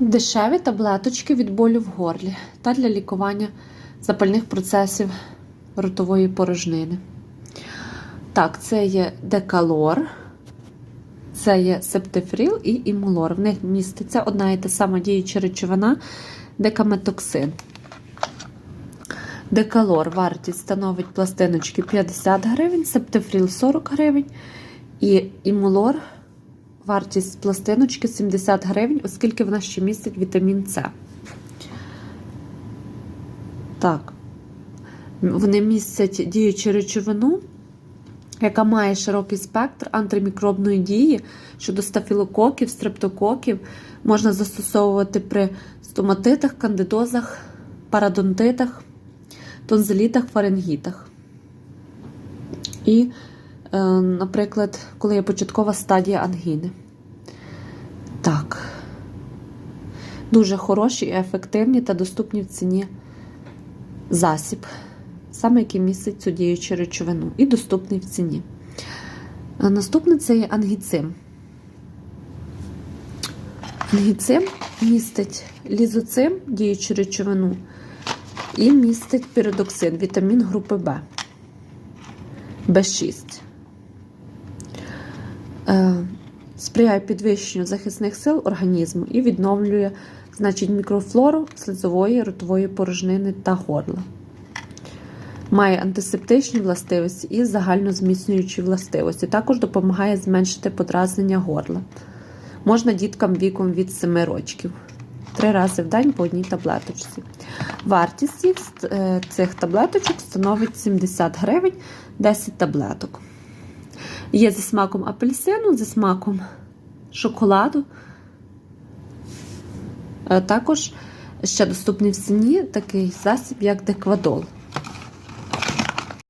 Дешеві таблеточки від болю в горлі та для лікування запальних процесів ротової порожнини. Так, це є декалор, це є септифріл і імулор. В них міститься одна і та сама діюча речовина декаметоксин. Декалор вартість становить пластиночки 50 гривень, септифріл 40 гривень і імулор вартість пластиночки 70 гривень, оскільки вона ще містить вітамін С. Так. Вони містять діючу речовину, яка має широкий спектр антимікробної дії щодо стафілококів, стрептококів. Можна застосовувати при стоматитах, кандидозах, парадонтитах, тонзилітах, фарингітах. І, наприклад, коли є початкова стадія ангіни. Так. Дуже хороші, ефективні та доступні в ціні засіб, саме який містить цю діючу речовину, і доступний в ціні. А Наступне це є ангіцим. Ангіцим містить лізоцим, діючу речовину, і містить піридоксин, вітамін групи В. В6. Сприяє підвищенню захисних сил організму і відновлює значить, мікрофлору слизової, ротової порожнини та горла. Має антисептичні властивості і загальнозміцнюючі властивості. Також допомагає зменшити подразнення горла. Можна діткам віком від 7 років. Три рази в день по одній таблеточці. Вартість е, цих таблеточок становить 70 гривень 10 таблеток. Є зі смаком апельсину, зі смаком шоколаду. Е, Також ще доступний в ціні такий засіб, як деквадол.